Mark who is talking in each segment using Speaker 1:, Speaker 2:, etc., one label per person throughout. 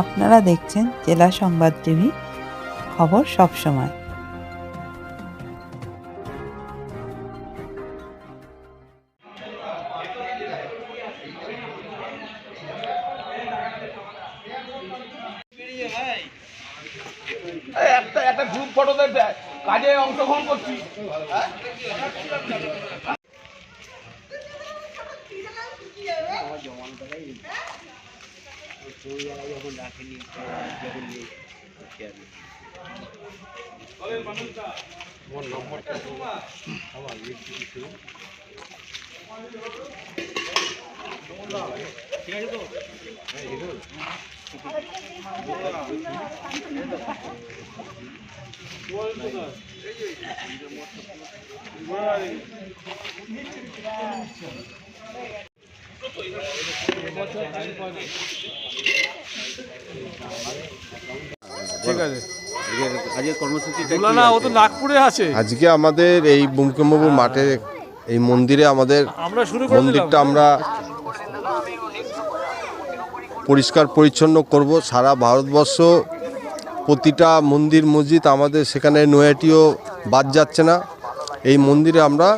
Speaker 1: আপনারা দেখছেন জেলা সংবাদ টিভি খবর সব সময়।
Speaker 2: একটা গ্রুপ ফটোতে কাজে অংশগ্রহণ করছি।
Speaker 3: ঠিক আছে
Speaker 4: আজকের কর্মসূচিটা
Speaker 3: না না ও তো আছে।
Speaker 5: আজকে আমাদের এই মাঠে এই মন্দিরে আমাদের মন্দিরটা আমরা পরিষ্কার পরিচ্ছন্ন করব। সারা ভারতবর্ষ প্রতিটা মন্দির মসজিদ আমাদের সেখানে নয়াটিও বাদ যাচ্ছে না। এই মন্দিরে আমরা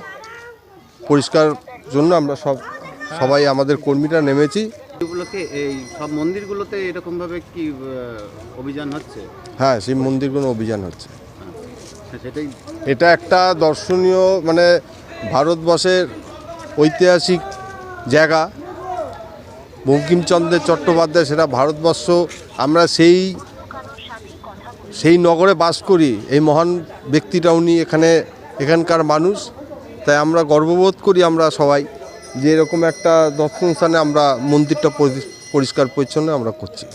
Speaker 5: পরিষ্কার জন্য আমরা সব সবাই আমাদের কর্মীরা নেমেছি।
Speaker 4: এগুলোকে এই সব মন্দিরগুলোতে কি অভিযান হচ্ছে?
Speaker 5: হ্যাঁ সেই মন্দিরগুলো অভিযান হচ্ছে।
Speaker 4: সেটাই।
Speaker 5: এটা একটা দর্শনীয় মানে ভারতবর্ষের ঐতিহাসিক জায়গা। বঙ্কিমচন্দ্রের চট্টোপাধ্যায় সেটা ভারতবর্ষ আমরা সেই সেই নগরে বাস করি। এই মহান ব্যক্তিটা উনি এখানে এখানকার মানুষ। তাই আমরা গর্ববোধ করি আমরা সবাই। যে এরকম একটা দর্শন স্থানে আমরা মন্দিরটা পরি- পরিষ্কার পরিচ্ছন্ন আমরা করছি।